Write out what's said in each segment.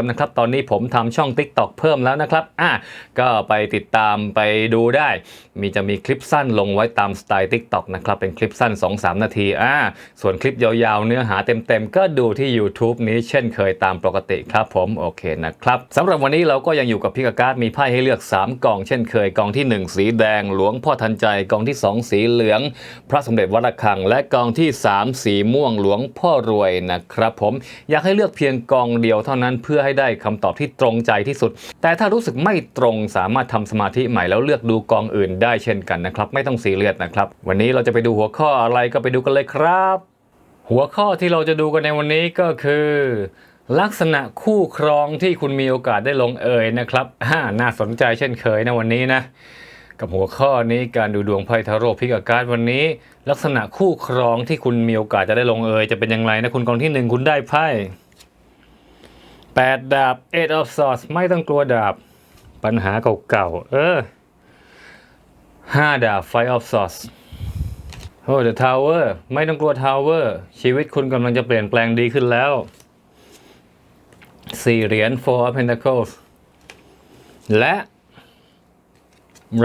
มนะครับ ตอนนี้ผมทำช่อง TikTok เพิ่มแล้วนะครับอะก็ไปติดตามไปดูได้ มีจะมีคลิปสั้นลงไว้ตามสไตล์ TikTok นะครับ เป็นคลิปสั้น 2-3 นาทีอ่าส่วนคลิปยาวๆ เนื้อหาเต็มๆ ก็ดูที่ YouTube นี้เช่นเคยตามปกติครับผม โอเคนะครับสำหรับวันนี้เราก็ยังอยู่กับพี่กบการ์ดมีไพ่ให้เลือก 3กล่องเช่นเคยกองที่ 1 สีแดง หลวงพ่อทันใจกองที่ 2 สีเหลือง พระสมเด็จวัดระฆัง และกองที่ 3 สีม่วงหลวงพ่อรวยนะครับผมอยากให้เลือกเพียงกองเดียวเท่านั้นเพื่อให้ได้คำตอบที่ตรงใจที่สุด แต่ถ้ารู้สึกไม่ตรงสามารถทำสมาธิใหม่แล้วเลือกดูกองอื่นได้เช่นกันนะครับ ไม่ต้องซีเรียสนะครับ วันนี้เราจะไปดูหัวข้ออะไรก็ไปดูกันเลยครับ หัวข้อที่เราจะดูกันในวันนี้ก็คือ ลักษณะคู่ครองที่คุณมีโอกาสได้ลงเอยนะครับอ่าน่าสนใจเช่นเคยนะวันนี้นะกับหัวข้อนี้การดูดวงไพ่ทาโร่พิกาการวันนี้ ลักษณะคู่ครองที่คุณมีโอกาสจะได้ลงเอยจะเป็นอย่างไรนะคุณกองที่หนึ่งคุณได้ไพ่ แปดดาบ eight of swords ไม่ต้องกลัวดาบ ปัญหาเก่าๆ เออห้าดาบ five of swords โอ้ the tower ไม่ต้องกลัว tower ชีวิตคุณกำลังจะเปลี่ยนแปลงดีขึ้นแล้วสี่เหรียญ four of pentacles และ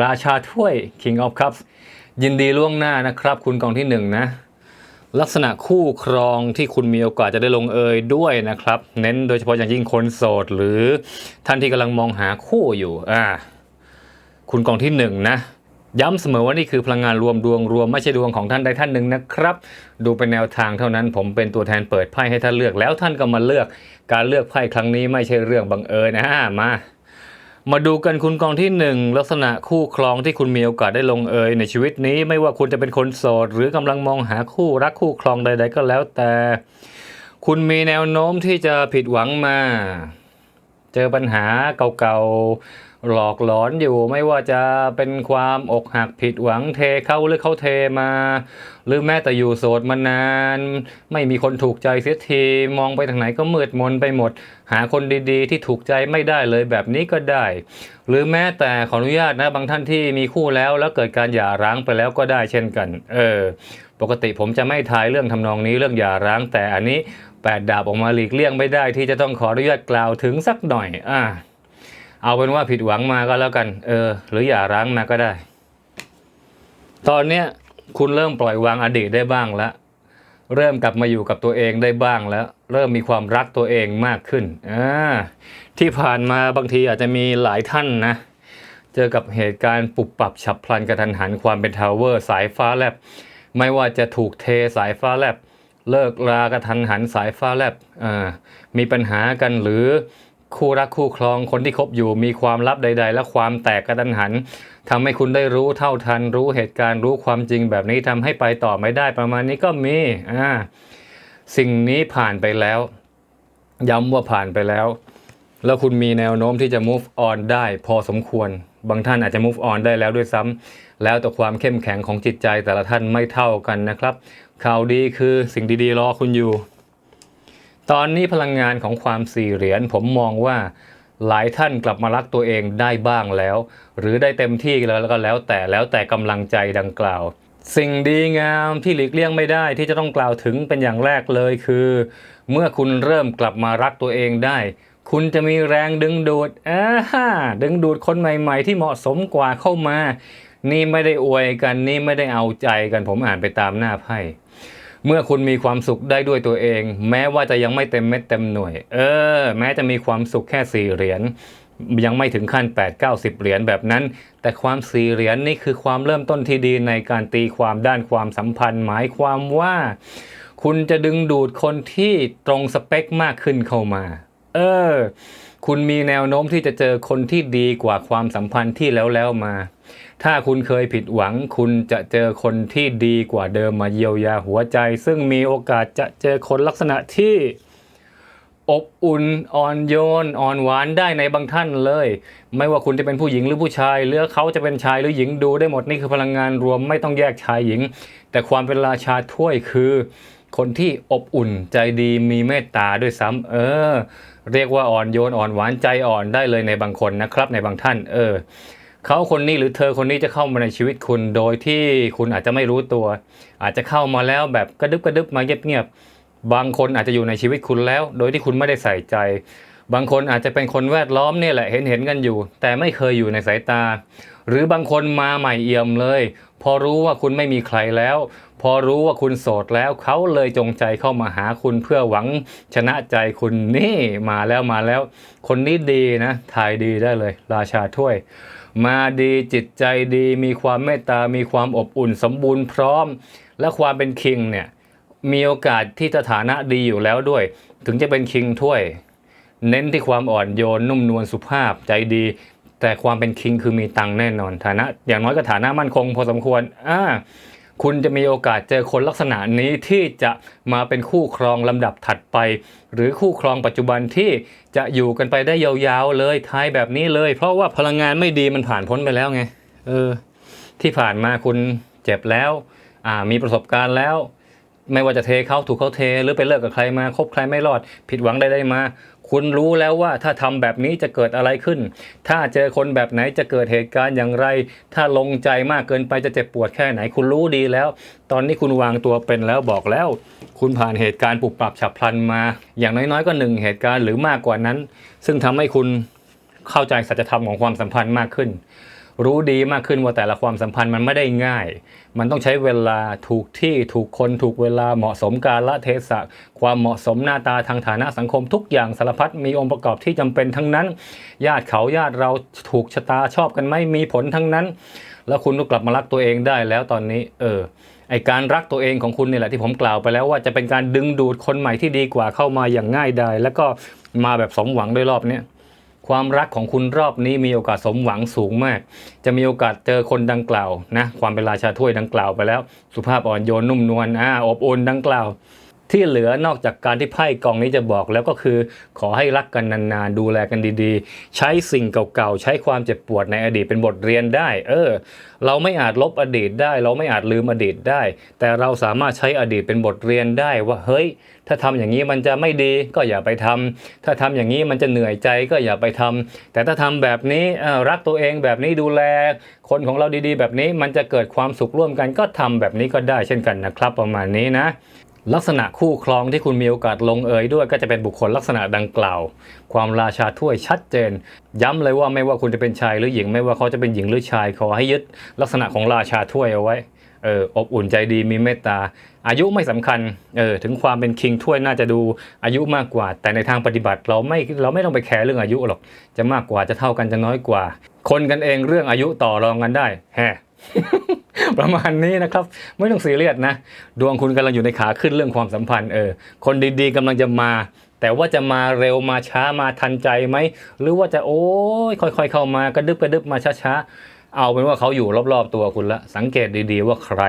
ราชาถ้วย King of Cups ยินดีล่วงหน้านะครับ คุณกองที่หนึ่งนะ ลักษณะคู่ครองที่คุณมีโอกาสจะได้ลงเอยด้วยนะครับ เน้นโดยเฉพาะอย่างยิ่งคนโสด หรือท่านที่กำลังมองหาคู่อยู่อ่าคุณกองที่หนึ่งนะย้ำเสมอว่านี่คือพลังงานรวมดวงรวมไม่ใช่ดวงของท่านใดท่านหนึ่งนะครับ ดูเป็นแนวทางเท่านั้น ผมเป็นตัวแทนเปิดไพ่ให้ท่านเลือกแล้วท่านก็มาเลือก การเลือกไพ่ครั้งนี้ไม่ใช่เรื่องบังเอิญนะมา มาดูกันคุณกองที่หนึ่งลักษณะคู่ครองที่คุณมีโอกาสได้ลงเอยในชีวิตนี้ ไม่ว่าคุณจะเป็นคนโสด หรือกำลังมองหาคู่รักคู่ครองใด ๆ ก็แล้วแต่ คุณมีแนวโน้มที่จะผิดหวังมา เจอปัญหาเก่าๆ หลอกหลอนอยู่ไม่ว่าจะเป็นความอกหักผิดหวังเทเข้าหรือเขาเทมา หรือแม้แต่อยู่โสดมานาน ไม่มีคนถูกใจเสียทีมองไปทางไหนก็มืดมนไปหมด หาคนดีๆ ที่ถูกใจไม่ได้เลยแบบนี้ก็ได้ หรือแม้แต่ขออนุญาตนะบางท่านที่มีคู่แล้วแล้วเกิดการหย่าร้างไปแล้วก็ได้เช่นกัน เออ ปกติผมจะไม่ทายเรื่องทำนองนี้เรื่องหย่าร้างแต่อันนี้แปดดาบออกมาหลีกเลี่ยงไม่ได้ที่จะต้องขออนุญาตกล่าวถึงสักหน่อยอ่า เอาเป็นว่าผิดหวังมาก็แล้วกัน เออ หรืออย่าร้างมาก็ได้ ตอนเนี้ยคุณเริ่มปล่อยวางอดีตได้บ้างแล้ว เริ่มกลับมาอยู่กับตัวเองได้บ้างแล้ว เริ่มมีความรักตัวเองมากขึ้นอ่าที่ผ่านมาบางทีอาจจะมีหลายท่านนะ เจอกับเหตุการณ์ปรับปรับฉับพลันกระทันหันความเป็นทาวเวอร์ สายฟ้าแลบไม่ว่าจะถูกเทสายฟ้าแลบเลิกรากระทันหันสายฟ้าแลบอ่ามีปัญหากันหรือ คู่รักคู่ครองคนที่คบอยู่มีความลับใด ๆ และความแตกกระทันหันทำให้คุณได้รู้เท่าทัน รู้เหตุการณ์รู้ความจริงแบบนี้ทำให้ไปต่อไม่ได้ประมาณนี้ก็มีอ่าสิ่งนี้ผ่านไปแล้ว ย้ำว่าผ่านไปแล้ว แล้วคุณมีแนวโน้มที่จะ move on ได้พอสมควร บางท่านอาจจะ move on ได้แล้วด้วยซ้ำแล้วแต่ความเข้มแข็งของจิตใจแต่ละท่านไม่เท่ากันนะครับ ข่าวดีคือสิ่งดีๆรอคุณอยู่ ตอนนี้พลังงานของความสี่เหรียญผมมองว่าหลายท่านกลับมารักตัวเองได้บ้างแล้ว หรือได้เต็มที่แล้วก็แล้วแต่แล้วแต่กำลังใจดังกล่าว สิ่งดีงามที่หลีกเลี่ยงไม่ได้ที่จะต้องกล่าวถึงเป็นอย่างแรกเลยคือ เมื่อคุณเริ่มกลับมารักตัวเองได้ คุณจะมีแรงดึงดูดอ่าฮ่าดึงดูดคนใหม่ๆ ที่เหมาะสมกว่าเข้ามา นี่ไม่ได้อวยกันนี่ไม่ได้เอาใจกันผมอ่านไปตามหน้าไพ่ เมื่อคุณมีความสุขได้ด้วยตัวเอง แม้ว่าจะยังไม่เต็มเม็ดเต็มหน่วย เออ แม้จะมีความสุขแค่สี่เหรียญยังไม่ถึงขั้น 8 9 0เหรียญแบบนั้น แต่ความสี่เหรียญนี่คือความเริ่มต้นที่ดีในการตีความด้านความสัมพันธ์ หมายความว่า คุณจะดึงดูดคนที่ตรงสเปคมากขึ้นเข้ามา เออ คุณมีแนวโน้มที่จะเจอคนที่ดีกว่าความสัมพันธ์ที่แล้วแล้วมา ถ้าคุณเคยผิดหวัง คุณจะเจอคนที่ดีกว่าเดิมมาเยียวยาหัวใจ ซึ่งมีโอกาสจะเจอคนลักษณะที่อบอุ่นอ่อนโยนอ่อนหวานได้ในบางท่านเลย ไม่ว่าคุณจะเป็นผู้หญิงหรือผู้ชายหรือเขาจะเป็นชายหรือหญิงดูได้หมดนี่คือพลังงานรวมไม่ต้องแยกชายหญิง แต่ความเป็นราชาถ้วยคือ คนที่อบอุ่นใจดีมีเมตตาด้วยซ้ำเออ เรียกว่าอ่อนโยนอ่อนหวานใจอ่อนได้เลยในบางคนนะครับ ในบางท่าน เออ เขาคนนี้หรือเธอคนนี้จะเข้ามาในชีวิตคุณโดยที่คุณอาจจะไม่รู้ตัว อาจจะเข้ามาแล้วแบบกระดึบกระดึบมาเงียบๆบางคนอาจจะอยู่ในชีวิตคุณแล้ว โดยที่คุณไม่ได้ใส่ใจ บางคนอาจจะเป็นคนแวดล้อมเนี่ยแหละเห็นเห็นๆกันอยู่ แต่ไม่เคยอยู่ในสายตา หรือบางคนมาใหม่เอี่ยมเลย พอรู้ว่าคุณไม่มีใครแล้ว พอรู้ว่าคุณโสดแล้วเขาเลยจงใจเข้ามาหาคุณเพื่อหวังชนะใจคุณนี่มาแล้วมาแล้ว คนนี้ดีนะทายดีได้เลย ราชาถ้วย มาดีจิตใจดีมีความเมตตา มีความอบอุ่นสมบูรณ์พร้อม และความเป็นคิงเนี่ยมีโอกาสที่จะฐานะดีอยู่แล้วด้วย ถึงจะเป็นคิงถ้วย เน้นที่ความอ่อนโยนนุ่มนวลสุภาพใจดี แต่ความเป็นคิงคือมีตังแน่นอนฐานะ อย่างน้อยก็ฐานะมั่นคงพอสมควรอ่า คุณจะมีโอกาสเจอคนลักษณะนี้ที่จะมาเป็นคู่ครองลำดับถัดไป หรือคู่ครองปัจจุบันที่จะอยู่กันไปได้ยาวๆเลยทายแบบนี้เลย เพราะว่าพลังงานไม่ดีมันผ่านพ้นไปแล้วไงเออที่ผ่านมาคุณเจ็บแล้วอ่ามีประสบการณ์แล้ว ไม่ว่าจะเทเขาถูกเขาเท หรือไปเลิกกับใครมาคบใครไม่รอด ผิดหวังใดๆมา คุณรู้แล้วว่าถ้าทำแบบนี้จะเกิดอะไรขึ้น ถ้าเจอคนแบบไหนจะเกิดเหตุการณ์อย่างไร ถ้าลงใจมากเกินไปจะเจ็บปวดแค่ไหน คุณรู้ดีแล้ว ตอนนี้คุณวางตัวเป็นแล้วบอกแล้ว คุณผ่านเหตุการณ์ปรับปรับฉับพลันมา อย่างน้อยๆก็หนึ่งเหตุการณ์หรือมากกว่านั้น ซึ่งทำให้คุณเข้าใจสัจธรรมของความสัมพันธ์มากขึ้น รู้ดีมากขึ้นว่าแต่ละความสัมพันธ์มันไม่ได้ง่าย มันต้องใช้เวลาถูกที่ถูกคนถูกเวลาเหมาะสมกาลเทศะ ความเหมาะสมหน้าตาทางฐานะสังคมทุกอย่างสารพัดมีองค์ประกอบที่จำเป็นทั้งนั้น ญาติเขาญาติเราถูกชะตาชอบกันไหมมีผลทั้งนั้น แล้วคุณก็กลับมารักตัวเองได้แล้วตอนนี้ เออไอการรักตัวเองของคุณนี่แหละที่ผมกล่าวไปแล้วว่าจะเป็นการดึงดูดคนใหม่ที่ดีกว่าเข้ามาอย่างง่ายดายแล้วก็มาแบบสมหวังด้วยรอบเนี้ย ความรักของคุณรอบนี้มีโอกาสสมหวังสูงมาก จะมีโอกาสเจอคนดังกล่าวนะ ความเป็นราชาถ้วยดังกล่าวไปแล้ว สุภาพอ่อนโยนนุ่มนวลอ่าอบอุ่นดังกล่าว ที่เหลือนอกจากการที่ไพ่กองนี้จะบอกแล้วก็คือ ขอให้รักกันนานๆ ดูแลกันดีๆ ใช้สิ่งเก่าๆ ใช้ความเจ็บปวดในอดีตเป็นบทเรียนได้ เออ เราไม่อาจลบอดีตได้ เราไม่อาจลืมอดีตได้ แต่เราสามารถใช้อดีตเป็นบทเรียนได้ว่าเฮ้ย ถ้าทำอย่างนี้มันจะไม่ดีก็อย่าไปทำถ้าทำอย่างนี้มันจะเหนื่อยใจก็อย่าไปทำแต่ถ้าทำแบบนี้รักตัวเองแบบนี้ดูแล คนของเราดีๆ แบบนี้มันจะเกิดความสุขร่วมกันก็ทำแบบนี้ก็ได้เช่นกันนะครับ ประมาณนี้นะ ลักษณะคู่ครองที่คุณมีโอกาสลงเอยด้วย ก็จะเป็นบุคคลลักษณะดังกล่าว ความราชาถ้วยชัดเจน ย้ำเลยว่าไม่ว่าคุณจะเป็นชายหรือหญิง ไม่ว่าเขาจะเป็นหญิงหรือชายขอให้ยึดลักษณะของราชาถ้วยเอาไว้เอออบอุ่นใจดีมีเมตตา อายุไม่สำคัญเออถึงความเป็นคิงถ้วยน่าจะดูอายุมากกว่า แต่ในทางปฏิบัติเราไม่เราไม่ต้องไปแคร์เรื่องอายุหรอก จะมากกว่าจะเท่ากันจะน้อยกว่า คนกันเองเรื่องอายุต่อรองกันได้แฮ ประมาณนี้นะครับ ไม่ต้องซีเรียสนะ ดวงคุณกำลังอยู่ในขาขึ้นเรื่องความสัมพันธ์เออคนดีๆกำลังจะมา แต่ว่าจะมาเร็วมาช้ามาทันใจไหม หรือว่าจะโอ้ยค่อยๆเข้ามากระดึบกระดึบมาช้าๆ เอาเป็นว่าเขาอยู่รอบๆตัวคุณละสังเกตดีๆว่าใคร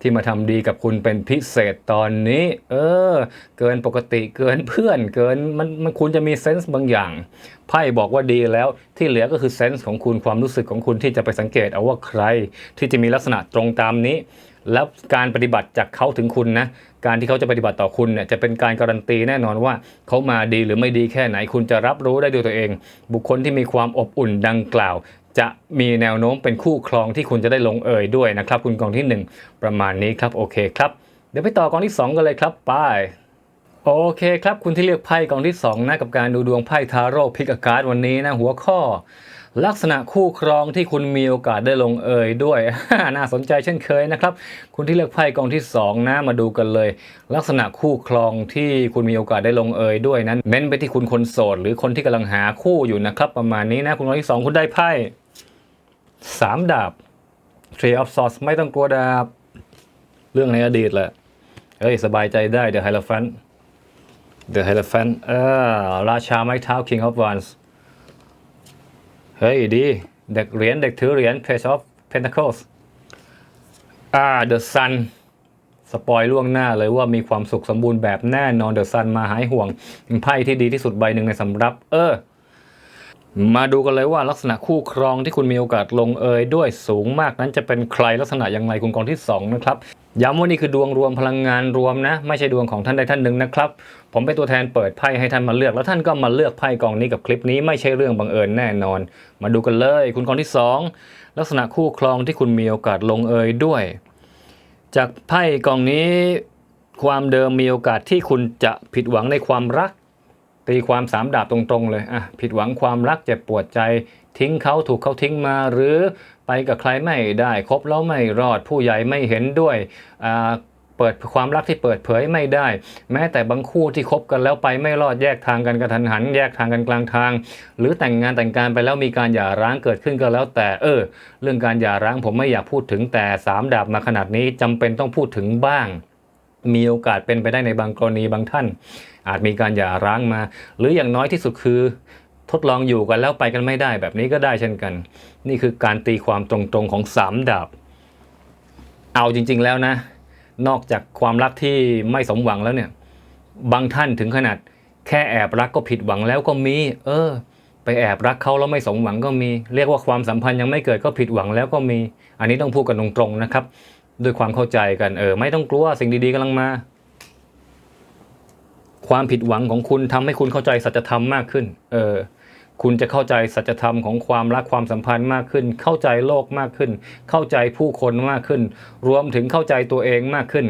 ที่มาทำดีกับคุณเป็นพิเศษตอนนี้ เออ เกินปกติเกินเพื่อนเกินมันมันคุณจะมีเซนส์บางอย่างไพ่บอกว่าดีแล้วที่เหลือก็คือเซนส์ของคุณความรู้สึกของคุณที่จะไปสังเกตเอาว่าใคร ที่จะมีลักษณะตรงตามนี้ แล้วการปฏิบัติจากเขาถึงคุณนะการที่เขาจะปฏิบัติต่อคุณเนี่ยจะเป็นการการันตีแน่นอนว่าเขามาดีหรือไม่ดีแค่ไหนคุณจะรับรู้ได้ด้วยตัวเอง บุคคลที่มีความอบอุ่นดังกล่าว จะมีแนวโน้มเป็นคู่ครองที่คุณจะได้ลงเอยด้วยนะครับ คุณกองที่หนึ่งประมาณนี้ครับโอเคครับเดี๋ยวไปต่อกองที่สองกันเลยครับไปโอเคครับ คุณที่เลือกไพ่กองที่ 2 นะ กับการดูดวงไพ่ทาโร่พิกอาการ์ดวันนี้นะ หัวข้อ ลักษณะคู่ครองที่คุณมีโอกาสได้ลงเอยด้วย น่าสนใจเช่นเคยนะครับ คุณที่เลือกไพ่กองที่ 2 นะ มาดูกันเลย ลักษณะคู่ครองที่คุณมีโอกาสได้ลงเอยด้วยนั้นเน้นไปที่คุณคนโสดหรือคนที่กำลังหาคู่อยู่นะครับ ประมาณนี้นะ คุณกองที่ 2 คุณได้ไพ่ สามดาบ Tree of Swords ไม่ต้องกลัวดาบ เรื่องในอดีตแหละเฮ้ย สบายใจได้ The Hierophant The Hierophant เออราชาไม้เท้า King of Wands เฮ้ย ดี เด็กเหรียญเด็กถือเหรียญ Page of Pentacles อ่า The Sun สปอยล่วงหน้าเลยว่ามีความสุขสมบูรณ์แบบแน่นอนเดอะซันมาหายห่วงไพ่ที่ดีที่สุดใบหนึ่งในสำรับ เออ มาดูกันเลยว่าลักษณะคู่ครองที่คุณมีโอกาสลงเอยด้วยสูงมากนั้นจะเป็นใครลักษณะอย่างไรคุณกองที่สองนะครับย้ำว่านี่คือดวงรวมพลังงานรวมนะ ไม่ใช่ดวงของท่านใดท่านหนึ่งนะครับ ผมเป็นตัวแทนเปิดไพ่ให้ท่านมาเลือก แล้วท่านก็มาเลือกไพ่กองนี้กับคลิปนี้ไม่ใช่เรื่องบังเอิญแน่นอน มาดูกันเลย คุณกองที่สองลักษณะคู่ครองที่คุณมีโอกาสลงเอยด้วย จากไพ่กองนี้ ความเดิมมีโอกาสที่คุณจะผิดหวังในความรัก ตีความสามดาบตรงๆเลยอะผิดหวังความรักเจ็บปวดใจ ทิ้งเขาถูกเขาทิ้งมาหรือไปกับใครไม่ได้คบแล้วไม่รอดผู้ใหญ่ไม่เห็นด้วยอ่าเปิดความรักที่เปิดเผยไม่ได้ แม้แต่บางคู่ที่คบกันแล้วไปไม่รอดแยกทางกันกระทันหัน แยกทางกันกลางทาง หรือแต่งงานแต่งการไปแล้วมีการหย่าร้างเกิดขึ้นก็แล้ว แต่เออ เรื่องการหย่าร้างผมไม่อยากพูดถึงแต่สามดาบมาขนาดนี้จำเป็นต้องพูดถึงบ้าง มีโอกาสเป็นไปได้ในบางกรณีบางท่าน อาจมีการหย่าร้างมา หรืออย่างน้อยที่สุดคือ ทดลองอยู่กันแล้วไปกันไม่ได้แบบนี้ก็ได้เช่นกัน นี่คือการตีความตรงๆของสามดาบ เอาจริง ๆแล้วนะ นอกจากความรักที่ไม่สมหวังแล้วเนี่ย บางท่านถึงขนาดแค่แอบรักก็ผิดหวังแล้วก็มี เออ ไปแอบรักเขาแล้วไม่สมหวังก็มี เรียกว่าความสัมพันธ์ยังไม่เกิดก็ผิดหวังแล้วก็มี อันนี้ต้องพูดกันตรงๆนะครับ ด้วยความเข้าใจกันเออ ไม่ต้องกลัวสิ่งดีๆกำลังมา ความผิดหวังของคุณทำให้คุณเข้าใจสัจธรรมมากขึ้น เออ คุณจะเข้าใจสัจธรรมของความรักความสัมพันธ์มากขึ้น เข้าใจโลกมากขึ้น เข้าใจผู้คนมากขึ้น รวมถึงเข้าใจตัวเองมากขึ้น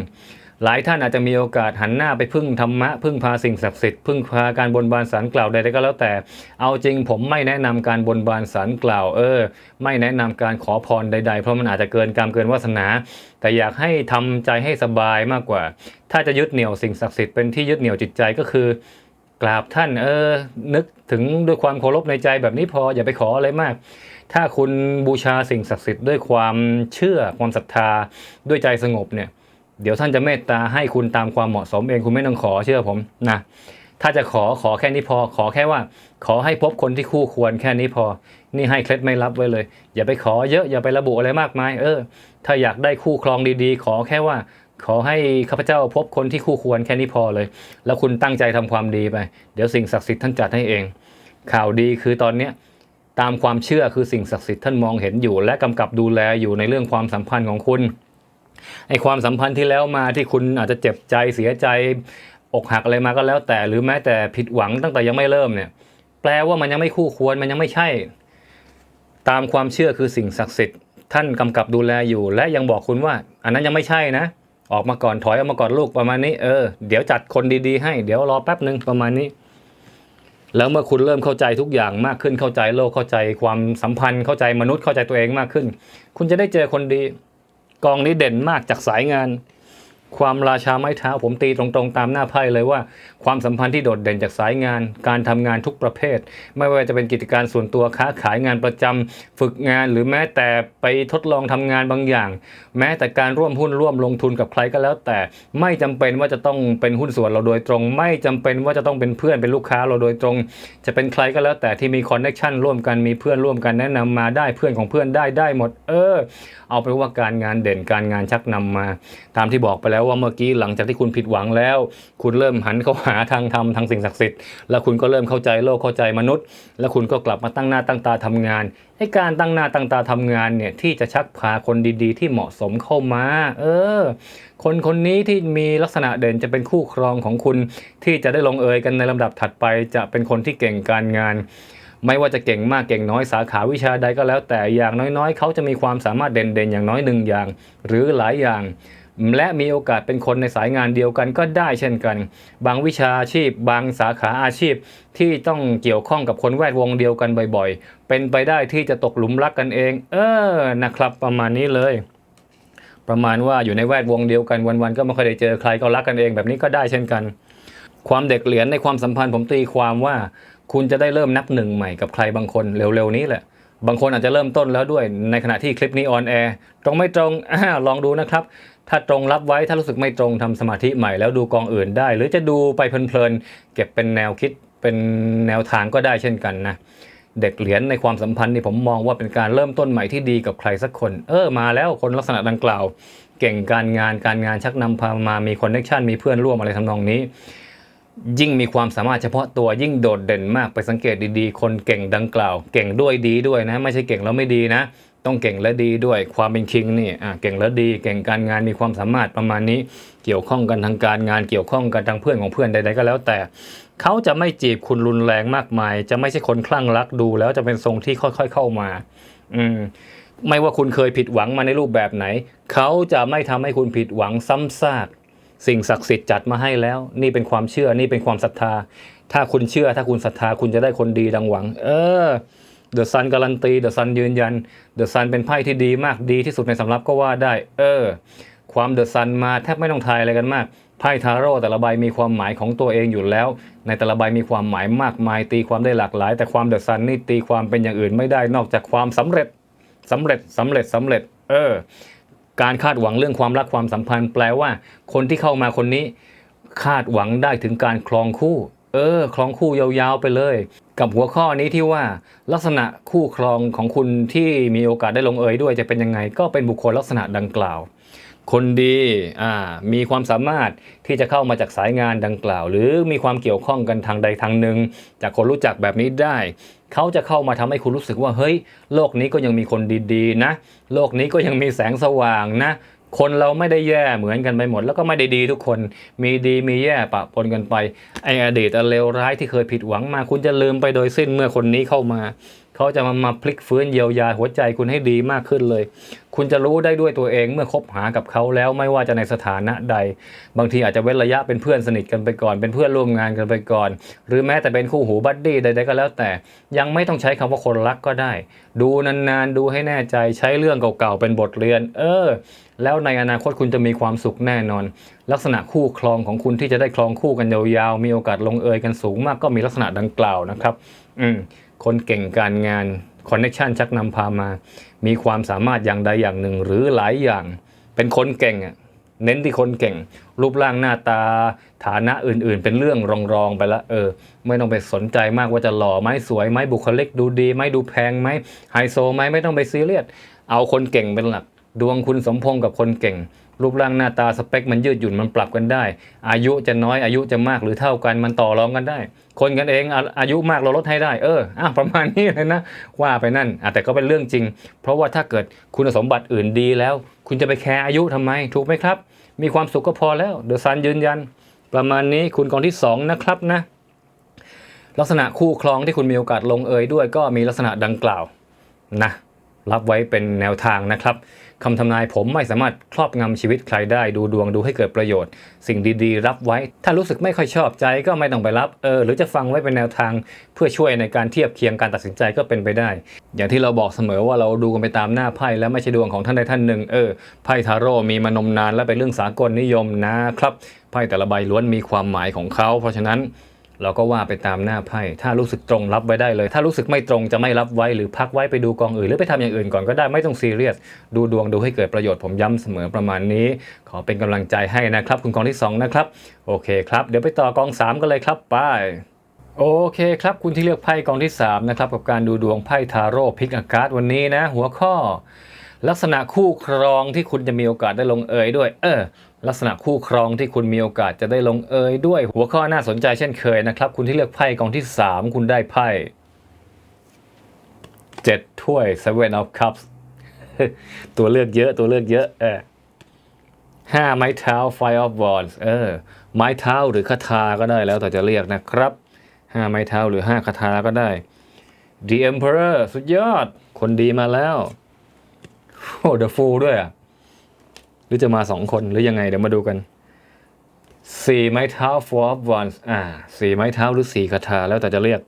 หลายท่านอาจจะมีโอกาสหันหน้าไปพึ่งธรรมะพึ่งพาสิ่งศักดิ์สิทธิ์พึ่งพาการบนบานสารกล่าวใดๆก็แล้วแต่ เอาจริงผมไม่แนะนำการบนบานสารกล่าวเออ ไม่แนะนำการขอพรใด ๆ เพราะมันอาจจะเกินกรรมเกินวาสนา แต่อยากให้ทำใจให้สบายมากกว่า ถ้าจะยึดเหนี่ยวสิ่งศักดิ์สิทธิ์เป็นที่ยึดเหนี่ยวจิตใจก็คือกราบท่านเออนึกถึงด้วยความเคารพในใจแบบนี้พออย่าไปขออะไรมาก ถ้าคุณบูชาสิ่งศักดิ์สิทธิ์ด้วยความเชื่อความศรัทธาด้วยใจสงบเนี่ย เดี๋ยวท่านจะเมตตาให้คุณตามความเหมาะสมเองคุณไม่ต้องขอเชื่อผมนะถ้าจะขอขอแค่นี้พอ ขอแค่ว่า ขอให้พบคนที่คู่ควรแค่นี้พอ นี่ให้เคล็ดไม่รับไว้เลย อย่าไปขอเยอะอย่าไประบุอะไรมากมาย เออ ถ้าอยากได้คู่ครองดีๆ ขอแค่ว่า ขอให้ข้าพเจ้าพบคนที่คู่ควรแค่นี้พอเลย แล้วคุณตั้งใจทำความดีไป เดี๋ยวสิ่งศักดิ์สิทธิ์ท่านจัดให้เอง ข่าวดีคือตอนเนี้ยตามความเชื่อคือสิ่งศักดิ์สิทธิ์ท่านมองเห็นอยู่ และกำกับดูแลอยู่ในเรื่องความสัมพันธ์ของคุณ ไอความสัมพันธ์ที่แล้วมาที่คุณอาจจะเจ็บใจเสียใจ อกหักอะไรมาก็แล้วแต่หรือแม้แต่ผิดหวังตั้งแต่ยังไม่เริ่มเนี่ย แปลว่ามันยังไม่คู่ควรมันยังไม่ใช่ ตามความเชื่อคือสิ่งศักดิ์สิทธิ์ท่านกำกับดูแลอยู่ และยังบอกคุณว่า อันนั้นยังไม่ใช่นะ ออกมาก่อนถอยออกมาก่อนลูกประมาณนี้เออเดี๋ยวจัดคนดีๆ ให้เดี๋ยวรอแป๊บหนึ่งประมาณนี้ แล้วเมื่อคุณเริ่มเข้าใจทุกอย่างมากขึ้นเข้าใจโลกเข้าใจความสัมพันธ์เข้าใจมนุษย์เข้าใจตัวเองมากขึ้น คุณจะได้เจอคนดี กองนี้เด่นมากจากสายงาน ความราชาไม้เท้าผมตีตรงๆ ตามหน้าไพ่เลยว่า ความสัมพันธ์ที่โดดเด่นจากสายงาน การทำงานทุกประเภท ไม่ว่าจะเป็นกิจการส่วนตัวค้าขายงานประจำฝึกงานหรือแม้แต่ไปทดลองทำงานบางอย่าง แม้แต่การร่วมหุ้นร่วมลงทุนกับใครก็แล้ว แต่ไม่จำเป็นว่าจะต้องเป็นหุ้นส่วนเราโดยตรง ไม่จำเป็นว่าจะต้องเป็นเพื่อนเป็นลูกค้าเราโดยตรง จะเป็นใครก็แล้วแต่ที่มีคอนเน c t ชันร่วมกันมีเพื่อนร่วมกันแนะนำมาได้เพื่อนของเพื่อนได้ได้หมด เออ เอาเป็นว่าการงานเด่นการงานชักนำมา ตามที่บอกไปแล้วว่าเมื่อกี้หลังจากที่คุณผิดหวังแล้ว คุณเริ่มหันเข้าหาทางธรรมทางสิ่งศักดิ์สิทธิ์แล้วคุณก็เริ่มเข้าใจโลกเข้าใจมนุษย์ แล้วคุณก็กลับมาตั้งหน้าตั้งตาทำงานให้การตั้งหน้าตั้งตาทำงานเนี่ยที่จะชักพาคนดีๆ ที่เหมาะสมเข้ามา เออ คนคนนี้ที่มีลักษณะเด่นจะเป็นคู่ครองของคุณที่จะได้ลงเอยกันในลำดับถัดไป จะเป็นคนที่เก่งการงานไม่ว่าจะเก่งมากเก่งน้อยสาขาวิชาใดก็แล้วแต่อย่างน้อยๆ เขาจะมีความสามารถเด่นๆ อย่างน้อยหนึ่งอย่าง หรือหลายอย่าง และมีโอกาสเป็นคนในสายงานเดียวกันก็ได้เช่นกัน บางวิชาชีพ บางสาขาอาชีพที่ต้องเกี่ยวข้องกับคนแวดวงเดียวกันบ่อยๆ เป็นไปได้ที่จะตกหลุมรักกันเอง เออนะครับประมาณนี้เลย ประมาณว่าอยู่ในแวดวงเดียวกันวันๆก็ไม่ค่อยได้เจอใครก็รักกันเองแบบนี้ก็ได้เช่นกัน ความเด็กเหรียญในความสัมพันธ์ผมตีความว่า คุณจะได้เริ่มนับหนึ่งใหม่กับใครบางคนเร็วๆนี้แหละบางคนอาจจะเริ่มต้นแล้วด้วยในขณะที่คลิปนี้ออนแอร์ตรงไม่ตรงอลองดูนะครับ ถ้าตรงรับไว้ถ้ารู้สึกไม่ตรงทำสมาธิใหม่แล้วดูกองอื่นได้ หรือจะดูไปเพลินๆเก็บเป็นแนวคิดเป็นแนวทางก็ได้เช่นกันนะเด็กเหรียญในความสัมพันธ์นี่ผมมองว่าเป็นการเริ่มต้นใหม่ที่ดีกับใครสักคน เออมาแล้วคนลักษณะดังกล่าว เก่งการงานการงานชักนำพามามีคอนเนคชันมีเพื่อนร่วมอะไรทำนองนี้ ยิ่งมีความสามารถเฉพาะตัวยิ่งโดดเด่นมากไปสังเกตดีๆ คนเก่งดังกล่าว เก่งด้วยดีด้วยนะ ไม่ใช่เก่งแล้วไม่ดีนะ ต้องเก่งและดีด้วยความเป็นคิงนี่เก่งและดีเก่งการงานมีความสามารถประมาณนี้ เกี่ยวข้องกันทางการงานเกี่ยวข้องกันทางเพื่อนของเพื่อนใดๆก็แล้วแต่ เขาจะไม่จีบคุณรุนแรงมากมาย จะไม่ใช่คนคลั่งรักดู แล้วจะเป็นทรงที่ค่อยๆเข้ามา อืมไม่ว่าคุณเคยผิดหวังมาในรูปแบบไหน เขาจะไม่ทำให้คุณผิดหวังซ้ำซากสิ่งศักดิ์สิทธิ์จัดมาให้แล้ว นี่เป็นความเชื่อนี่เป็นความศรัทธา ถ้าคุณเชื่อถ้าคุณศรัทธาคุณจะได้คนดีดังหวัง เออ เดอะซันการันตีเดอะซันยืนยันเดอะซันเป็นไพ่ที่ดีมากดีที่สุดในสำรับก็ว่าได้ เออ ความเดอะซันมาแทบไม่ต้องทายอะไรกันมากไพ่ทาโร่แต่ละใบมีความหมายของตัวเองอยู่แล้ว ในแต่ละใบมีความหมายมากมายตีความได้หลากหลาย แต่ความเดอะซันนี่ตีความเป็นอย่างอื่นไม่ได้นอกจากความสำเร็จสำเร็จสำเร็จสำเร็จ เออ การคาดหวังเรื่องความรักความสัมพันธ์ แปลว่า คนที่เข้ามาคนนี้ คาดหวังได้ถึงการครองคู่ เออครองคู่ยาวๆไปเลย กับหัวข้อนี้ที่ว่าลักษณะคู่ครองของคุณที่มีโอกาสได้ลงเอยด้วยจะเป็นยังไง ก็เป็นบุคคลลักษณะดังกล่าว คนดีมีความสามารถที่จะเข้ามาจากสายงานดังกล่าว หรือมีความเกี่ยวข้องกันทางใดทางหนึ่ง จากคนรู้จักแบบนี้ได้ เขาจะเข้ามาทำให้คุณรู้สึกว่าเฮ้ย โลกนี้ก็ยังมีคนดีๆนะ โลกนี้ก็ยังมีแสงสว่างนะ คนเราไม่ได้แย่เหมือนกันไปหมด แล้วก็ไม่ได้ดีทุกคนมีดีมีแย่ปะปนกันไปไออดีตอันเลวร้ายที่เคยผิดหวังมา คุณจะลืมไปโดยสิ้นเมื่อคนนี้เข้ามา เขาจะมามาพลิกฟื้นเยียวยาหัวใจคุณให้ดีมากขึ้นเลย คุณจะรู้ได้ด้วยตัวเองเมื่อคบหากับเขาแล้วไม่ว่าจะในสถานะใด บางทีอาจจะเว้นระยะเป็นเพื่อนสนิทกันไปก่อน เป็นเพื่อนร่วมงานกันไปก่อน หรือแม้แต่เป็นคู่หูบัดดี้ใดๆก็แล้วแต่ ยังไม่ต้องใช้คำว่าคนรักก็ได้ ดูนานๆดูให้แน่ใจใช้เรื่องเก่าๆเป็นบทเรียน เออ แล้วในอนาคตคุณจะมีความสุขแน่นอน ลักษณะคู่ครองของคุณที่จะได้ครองคู่กันยาวๆ มีโอกาสลงเอยกันสูงมากก็มีลักษณะดังกล่าวนะครับ อืมคนเก่งการงานคอนเน t ชันชักนำพามา มีความสามารถอย่างใดอย่างหนึ่งหรือหลายอย่าง เป็นคนเก่งอะเน้นที่คนเก่ง รูปร่างหน้าตา ฐานะอื่นๆ เป็นเรื่องรองๆไปละเออ ไม่ต้องไปสนใจมากว่าจะหล่อไหมสวยไหมบุคลิกดูดีไหมดูแพงไหมไฮโซไหมไม่ต้องไปซีเรียสเอาคนเก่งเป็นหลัก ดวงคุณสมพงษ์กับคนเก่ง รูปร่างหน้าตาสเปคมันยืดหยุ่นมันปรับกันได้ อายุจะน้อยอายุจะมากหรือเท่ากันมันต่อรองกันได้ คนกันเองอายุมากเราลดให้ได้เอออะประมาณนี้เลยนะว่าไปนั่นแต่ก็เป็นเรื่องจริง เพราะว่าถ้าเกิดคุณสมบัติอื่นดีแล้ว คุณจะไปแคร์อายุทำไม ถูกไหมครับ มีความสุขก็พอแล้วเดอะซันยืนยัน ประมาณนี้คุณกองที่สองนะครับนะ ลักษณะคู่ครองที่คุณมีโอกาสลงเอยด้วย ก็มีลักษณะดังกล่าวนะรับไว้เป็นแนวทางนะครับ คำทำนายผมไม่สามารถครอบงำชีวิตใครได้ ดูดวงดูให้เกิดประโยชน์ สิ่งดีๆ รับไว้ ถ้ารู้สึกไม่ค่อยชอบใจก็ไม่ต้องไปรับเออหรือจะฟังไว้เป็นแนวทาง เพื่อช่วยในการเทียบเคียงการตัดสินใจก็เป็นไปได้ อย่างที่เราบอกเสมอว่าเราดูกันไปตามหน้าไพ่และไม่ใช่ดวงของท่านใดท่านหนึ่งเออไพ่ทาโร่มีมานมนานและเป็นเรื่องสากลนิยมนะครับไพ่แต่ละใบล้วนมีความหมายของเขา เพราะฉะนั้น เราก็ว่าไปตามหน้าไพ่ถ้ารู้สึกตรงรับไว้ได้เลย ถ้ารู้สึกไม่ตรงจะไม่รับไว้หรือพักไว้ไปดูกองอื่น หรือไปทำอย่างอื่นก่อนก็ได้ไม่ต้องซีเรียสดูดวงดูให้เกิดประโยชน์ผมย้ำเสมอประมาณนี้ ขอเป็นกำลังใจให้นะครับ คุณกองที่ 2 นะครับ โอเคครับ เดี๋ยวไปต่อกอง 3 กันเลยครับไปโอเคครับ คุณที่เลือกไพ่กองที่ 3 นะครับ กับการดูดวงไพ่ทาโร่พิกอากาศวันนี้นะ หัวข้อ ลักษณะคู่ครองที่คุณจะมีโอกาสได้ลงเอยด้วย เออ ลักษณะคู่ครองที่คุณมีโอกาสจะได้ลงเอยด้วยหัวข้อน่าสนใจเช่นเคยนะครับ คุณที่เลือกไพ่กองที่ 3 คุณได้ไพ่เจ็ดถ้วย seven of cups ตัวเลือกเยอะตัวเลือกเยอะเออห้าไม้เท้า five of wands เออไม้เท้าหรือคาถาก็ได้แล้วแต่จะเรียกนะครับห้าไม้เท้าหรือห้าคาถาก็ได้ The Emperor สุดยอด คนดีมาแล้วโอ้ The Fool ด้วยอะ หรือจะมาสองคนหรือยังไง เดี๋ยวมาดูกันสี่ไม้เท้า four of wands อ่าสี่ไม้เท้าหรือสี่คาถาแล้วแต่จะเรียก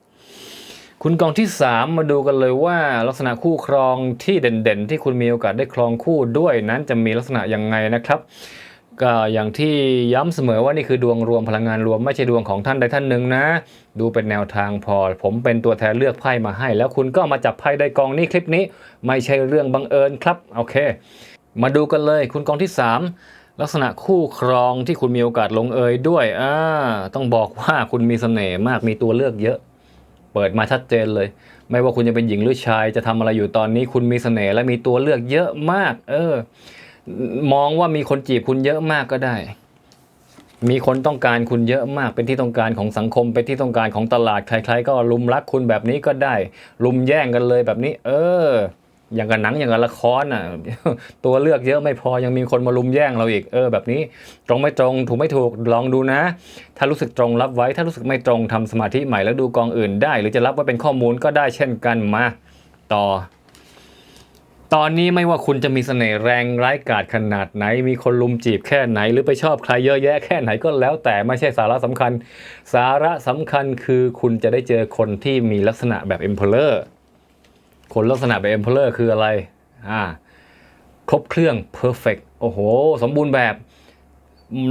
คุณกองที่3มาดูกันเลยว่า ลักษณะคู่ครองที่เด่นๆ ที่คุณมีโอกาสได้ครองคู่ด้วยนั้นจะมีลักษณะยังไงนะครับก็อย่างที่ย้ำเสมอว่านี่คือดวงรวมพลังงานรวมไม่ใช่ดวงของท่านใดท่านหนึ่งนะ ดูเป็นแนวทางพอ ผมเป็นตัวแทนเลือกไพ่มาให้ แล้วคุณก็มาจับไพ่ได้กองนี้คลิปนี้ ไม่ใช่เรื่องบังเอิญครับโอเค มาดูกันเลย คุณกองที่ 3 ลักษณะคู่ครองที่คุณมีโอกาสลงเอยด้วยอ่าต้องบอกว่าคุณมีเสน่ห์มากมีตัวเลือกเยอะ เปิดมาชัดเจนเลย ไม่ว่าคุณจะเป็นหญิงหรือชาย จะทำอะไรอยู่ตอนนี้ คุณมีเสน่ห์และมีตัวเลือกเยอะมาก เออ มองว่ามีคนจีบคุณเยอะมากก็ได้ มีคนต้องการคุณเยอะมาก เป็นที่ต้องการของสังคม เป็นที่ต้องการของตลาดใครๆก็ลุมรักคุณแบบนี้ก็ได้ ลุมแย่งกันเลยแบบนี้ เออ อย่างกับหนังอย่างกับละครอะตัวเลือกเยอะไม่พอยังมีคนมาลุมแย่งเราอีกเออแบบนี้ ตรงไม่ตรงถูกไม่ถูกลองดูนะ ถ้ารู้สึกตรงรับไว้ ถ้ารู้สึกไม่ตรงทำสมาธิใหม่แล้วดูกองอื่นได้ หรือจะรับไว้เป็นข้อมูลก็ได้เช่นกันมาต่อ ตอนนี้ไม่ว่าคุณจะมีเสน่ห์แรงร้ายกาจขนาดไหน มีคนลุมจีบแค่ไหน หรือไปชอบใครเยอะแยะแค่ไหนก็แล้วแต่ไม่ใช่สาระสำคัญ สาระสำคัญคือคุณจะได้เจอคนที่มีลักษณะแบบ Emperor คนลักษณะแบบ Emperor คืออะไรอ่าครบเครื่อง perfect โอ้โห สมบูรณ์แบบ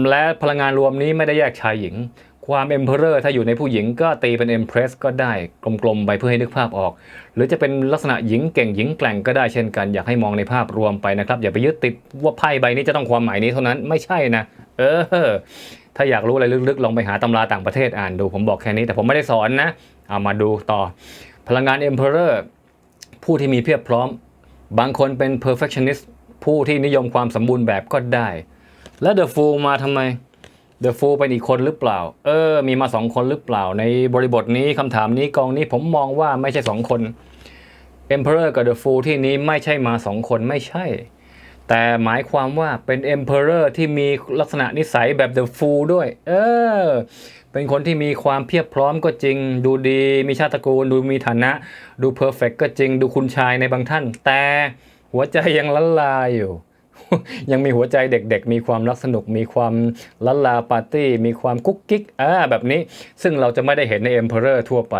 และพลังงานรวมนี้ไม่ได้แยกชายหญิง ความ Emperor ถ้าอยู่ในผู้หญิงก็ตีเป็น Empress ก็ได้กลมๆไปเพื่อให้นึกภาพออก หรือจะเป็นลักษณะหญิงเก่งหญิงแกร่งก็ได้เช่นกัน อยากให้มองในภาพรวมไปนะครับ อย่าไปยึดติดว่าไพ่ใบนี้จะต้องความหมายนี้เท่านั้นไม่ใช่นะ เออ ถ้าอยากรู้อะไรลึกๆ ลองไปหาตำราต่างประเทศอ่านดู ผมบอกแค่นี้แต่ผมไม่ได้สอนนะเอามาดูต่อ พลังงาน Emperor ผู้ที่มีเพียบพร้อม บางคนเป็น perfectionist ผู้ที่นิยมความสมบูรณ์แบบก็ได้ แล้ว The Fool มาทำไม The Fool เป็นอีกคนหรือเปล่า เออ มีมาสองคนหรือเปล่า ในบริบทนี้คำถามนี้กองนี้ผมมองว่าไม่ใช่สองคน Emperor กับ The Fool ที่นี้ไม่ใช่มาสองคนไม่ใช่ แต่หมายความว่าเป็น Emperor ที่มีลักษณะนิสัยแบบ The Fool ด้วย เออ เป็นคนที่มีความเพียบพร้อมก็จริง ดูดีมีชาติตระกูล ดูมีฐานะ ดูเพอร์เฟกก็จริง ดูคุณชายในบางท่าน แต่หัวใจยังละลายอยู่ ยังมีหัวใจเด็กๆ มีความรักสนุก มีความละลาปาร์ตี้ มีความกุ๊กกิ๊กอ่าแบบนี้ ซึ่งเราจะไม่ได้เห็นใน Emperor ทั่วไป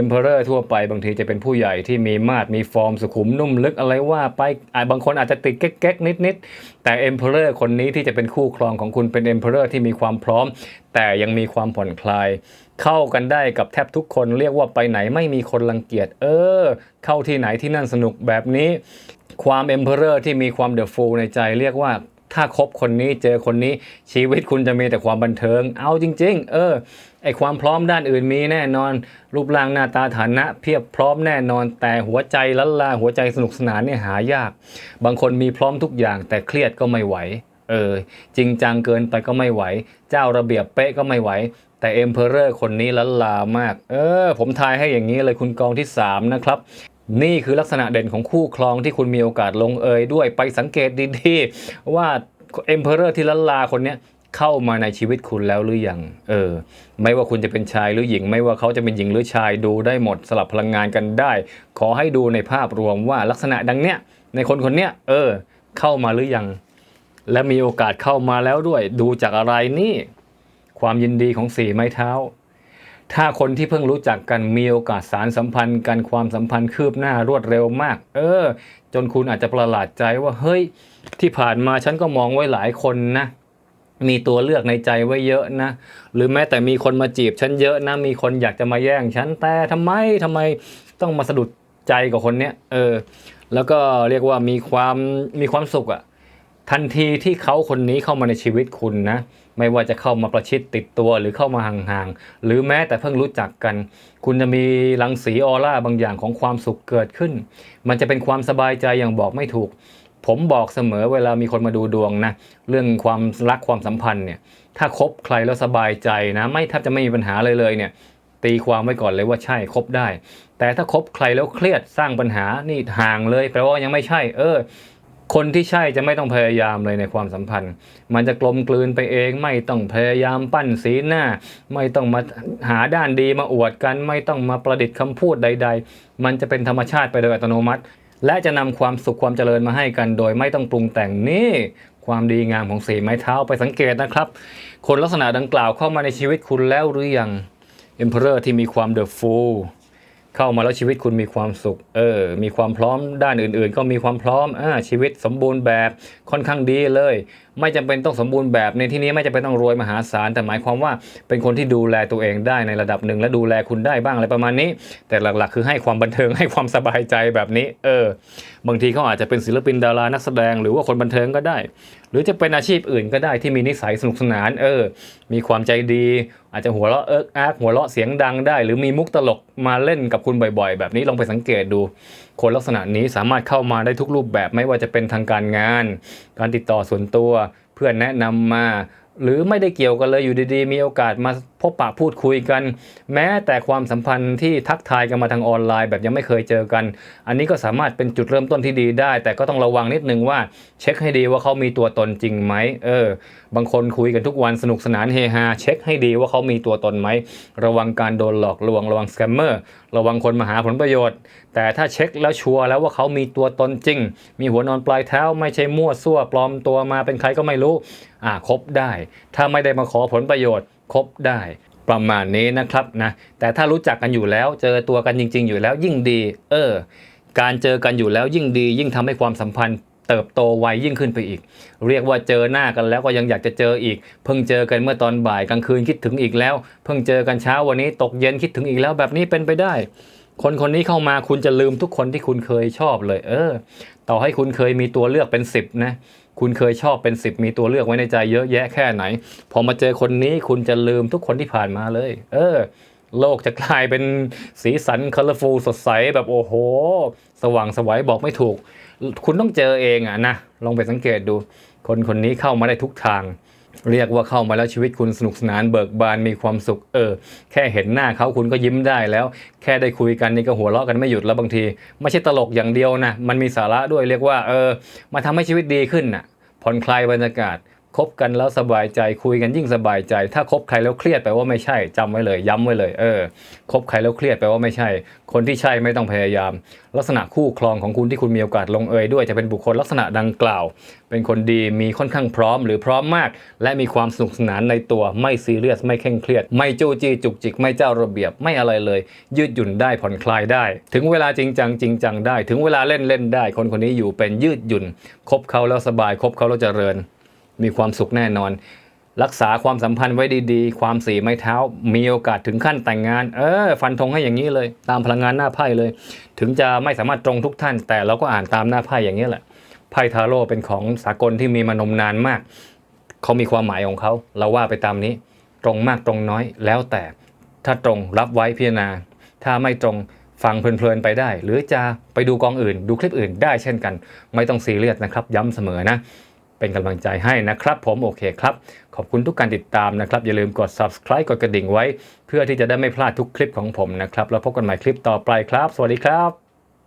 Emperor ทั่วไปบางทีจะเป็นผู้ใหญ่ที่มีมาดมีฟอร์มสุขุมนุ่มลึกอะไรว่าไปอ่าบางคนอาจจะติดเก๊กๆ นิดๆ แต่ Emperor คนนี้ที่จะเป็นคู่ครองของคุณเป็น Emperor ที่มีความพร้อม แต่ยังมีความผ่อนคลาย เข้ากันได้กับแทบทุกคนเรียกว่าไปไหนไม่มีคนรังเกียจเออ เข้าที่ไหนที่นั่นสนุกแบบนี้ ความ Emperor ที่มีความ The Fool ในใจเรียกว่าถ้าคบคนนี้เจอคนนี้ชีวิตคุณจะมีแต่ความบันเทิง เอาจริง ๆ เออไอความพร้อมด้านอื่นมีแน่นอน รูปร่างหน้าตาฐานะ เพียบพร้อมแน่นอน แต่หัวใจละลาหัวใจสนุกสนานเนี่ยหายาก บางคนมีพร้อมทุกอย่าง แต่เครียดก็ไม่ไหว เออ จริงจังเกินไปก็ไม่ไหว เจ้าระเบียบเป๊ะก็ไม่ไหว แต่เอ็มเพอเรอร์คนนี้ละลามาก เออ ผมทายให้อย่างนี้เลยคุณกองที่ 3 นะครับ นี่คือลักษณะเด่นของคู่ครองที่คุณมีโอกาสลงเอยด้วยไปสังเกตดีๆ ว่าเอ็มเพอเรอร์ที่ละลาคนนี้เข้ามาในชีวิตคุณแล้วหรือยัง เออ ไม่ว่าคุณจะเป็นชายหรือหญิง ไม่ว่าเขาจะเป็นหญิงหรือชายดูได้หมดสลับพลังงานกันได้ ขอให้ดูในภาพรวมว่าลักษณะดังเนี้ยในคนคนเนี้ยเออ เข้ามาหรือยัง และมีโอกาสเข้ามาแล้วด้วย ดูจากอะไรนี่ ความยินดีของสี่ไม้เท้า ถ้าคนที่เพิ่งรู้จักกันมีโอกาสสารสัมพันธ์กันความสัมพันธ์คืบหน้ารวดเร็วมาก เออ จนคุณอาจจะประหลาดใจว่าเฮ้ย ที่ผ่านมาฉันก็มองไว้หลายคนนะมีตัวเลือกในใจไว้เยอะนะ หรือแม้แต่มีคนมาจีบฉันเยอะนะ มีคนอยากจะมาแย่งฉัน แต่ทำไมทำไมต้องมาสะดุดใจกับคนเนี้ย เออ แล้วก็เรียกว่ามีความมีความสุขอะทันทีที่เขาคนนี้เข้ามาในชีวิตคุณนะ ไม่ว่าจะเข้ามาประชิดติดตัวหรือเข้ามาห่างๆ หรือแม้แต่เพิ่งรู้จักกัน คุณจะมีรังสีออร่าบางอย่างของความสุขเกิดขึ้น มันจะเป็นความสบายใจอย่างบอกไม่ถูก ผมบอกเสมอเวลามีคนมาดูดวงนะเรื่องความรักความสัมพันธ์เนี่ยถ้าคบใครแล้วสบายใจนะ ไม่แทบจะไม่มีปัญหาเลยเลยเนี่ยตีความไว้ก่อนเลยว่าใช่คบได้ แต่ถ้าคบใครแล้วเครียดสร้างปัญหานี่ห่างเลยแปลว่ายังไม่ใช่ เออ คนที่ใช่จะไม่ต้องพยายามเลยในความสัมพันธ์ มันจะกลมกลืนไปเอง ไม่ต้องพยายามปั้นสีหน้า ไม่ต้องมาหาด้านดีมาอวดกัน ไม่ต้องมาประดิษฐ์คำพูดใด ๆ มันจะเป็นธรรมชาติไปโดยอัตโนมัติ และจะนำความสุขความเจริญมาให้กัน โดยไม่ต้องปรุงแต่งนี่ความดีงามของสีไม้เท้าไปสังเกตนะครับ คนลักษณะดังกล่าวเข้ามาในชีวิตคุณแล้วหรือยัง Emperor ที่มีความ The Fool เข้ามาแล้วชีวิตคุณมีความสุข เออ มีความพร้อมด้านอื่นๆ ก็มีความพร้อมอ่าชีวิตสมบูรณ์แบบค่อนข้างดีเลย ไม่จำเป็นต้องสมบูรณ์แบบในที่นี้ไม่จำเป็นต้องรวยมหาศาลแต่หมายความว่าเป็นคนที่ดูแลตัวเองได้ในระดับหนึ่งและดูแลคุณได้บ้างอะไรประมาณนี้ แต่หลักๆ คือให้ความบันเทิงให้ความสบายใจแบบนี้ เออ บางทีเขาอาจจะเป็นศิลปินดารานักแสดง หรือว่าคนบันเทิงก็ได้ หรือจะเป็นอาชีพอื่นก็ได้ที่มีนิสัยสนุกสนาน เออ มีความใจดี อาจจะหัวเราะเอิกอากหัวเราะเสียงดังได้ หรือมีมุกตลกมาเล่นกับคุณบ่อย ๆ แบบนี้ลองไปสังเกตดู คนลักษณะนี้สามารถเข้ามาได้ทุกรูปแบบไม่ว่าจะเป็นทางการงาน การติดต่อส่วนตัว เพื่อนแนะนำมา หรือไม่ได้เกี่ยวกันเลยอยู่ดีๆ มีโอกาสมาพบปะพูดคุยกัน แม้แต่ความสัมพันธ์ที่ทักทายกันมาทางออนไลน์แบบยังไม่เคยเจอกัน อันนี้ก็สามารถเป็นจุดเริ่มต้นที่ดีได้ แต่ก็ต้องระวังนิดนึงว่าเช็คให้ดีว่าเขามีตัวตนจริงไหมเออ บางคนคุยกันทุกวันสนุกสนานเฮฮาเช็คให้ดีว่าเขามีตัวตนไหมระวังการโดนหลอกลวงระวังสแกมเมอร์ระวังคนมาหาผลประโยชน์ แต่ถ้าเช็คแล้วชัวร์แล้วว่าเขามีตัวตนจริง มีหัวนอนปลายเท้าไม่ใช่มั่วซั่วปลอมตัวมาเป็นใครก็ไม่รู้อ่าคบได้ ถ้าไม่ได้มาขอผลประโยชน์คบได้ประมาณนี้นะครับนะแต่ถ้ารู้จักกันอยู่แล้วเจอตัวกันจริง ๆ อยู่แล้วยิ่งดี เออ การเจอกันอยู่แล้วยิ่งดี ยิ่งทำให้ความสัมพันธ์เติบโตไวยิ่งขึ้นไปอีก เรียกว่าเจอหน้ากันแล้วก็ยังอยากจะเจออีก เพิ่งเจอกันเมื่อตอนบ่ายกลางคืนคิดถึงอีกแล้ว เพิ่งเจอกันเช้าวันนี้ตกเย็นคิดถึงอีกแล้วแบบนี้เป็นไปได้ คนคนนี้เข้ามาคุณจะลืมทุกคนที่คุณเคยชอบเลย เออ ต่อให้คุณเคยมีตัวเลือกเป็นสิบนะ คุณเคยชอบเป็นสิบมีตัวเลือกไว้ในใจเยอะแยะแค่ไหน พอมาเจอคนนี้คุณจะลืมทุกคนที่ผ่านมาเลย เออ โลกจะกลายเป็นสีสันคัลฟูสดใสแบบโอ้โห สว่างสวัยบอกไม่ถูก คุณต้องเจอเองอะนะ ลองไปสังเกตดู คนคนนี้เข้ามาได้ทุกทาง เรียกว่าเข้ามาแล้วชีวิตคุณสนุกสนานเบิกบานมีความสุขเออ แค่เห็นหน้าเขาคุณก็ยิ้มได้แล้ว แค่ได้คุยกันนี่ก็หัวเราะกันไม่หยุดแล้วบางที ไม่ใช่ตลกอย่างเดียวนะ มันมีสาระด้วยเรียกว่าเออมาทำให้ชีวิตดีขึ้นน่ะผ่อนคลายบรรยากาศ คบกันแล้วสบายใจคุยกันยิ่งสบายใจ ถ้าคบใครแล้วเครียดแปลว่าไม่ใช่จำไว้เลย ย้ำไว้เลยเออคบใครแล้วเครียดแปลว่าไม่ใช่ คนที่ใช่ไม่ต้องพยายาม ลักษณะคู่ครองของคุณที่คุณมีโอกาสลงเอยด้วยจะเป็นบุคคลลักษณะดังกล่าว เป็นคนดีมีค่อนข้างพร้อมหรือพร้อมมาก และมีความสนุกสนานในตัวไม่ซีเรียสไม่เคร่งเครียด ไม่จู้จี้จุกจิก ไม่เจ้าระเบียบไม่อะไรเลย ยืดหยุ่นได้ผ่อนคลายได้ ถึงเวลาจริงจังจริงจังได้ ถึงเวลาเล่นเล่นได้ คนคนนี้อยู่เป็นยืดหยุ่นคบเขาแล้วสบายคบเขาแล้วเจริญ มีความสุขแน่นอน รักษาความสัมพันธ์ไว้ดีๆ ความสีไม้เท้า มีโอกาสถึงขั้นแต่งงาน เออ ฟันธงให้อย่างนี้เลย ตามพลังงานหน้าไพ่เลย ถึงจะไม่สามารถตรงทุกท่าน แต่เราก็อ่านตามหน้าไพ่อย่างนี้แหละไพ่ทาโร่เป็นของสากลที่มีมานมนานมากเขามีความหมายของเขาเราว่าไปตามนี้ ตรงมากตรงน้อยแล้วแต่ ถ้าตรงรับไว้พิจารณา ถ้าไม่ตรงฟังเพลินๆไปได้ หรือจะไปดูกองอื่น ดูคลิปอื่นได้เช่นกัน ไม่ต้องซีเรียสนะครับ ย้ำเสมอนะ เป็นกำลังใจให้นะครับ ผมโอเคครับ ขอบคุณทุกการติดตามนะครับ อย่าลืมกด subscribe กดกระดิ่งไว้ เพื่อที่จะได้ไม่พลาดทุกคลิปของผมนะครับ แล้วพบกันใหม่คลิปต่อไปครับ สวัสดีครับ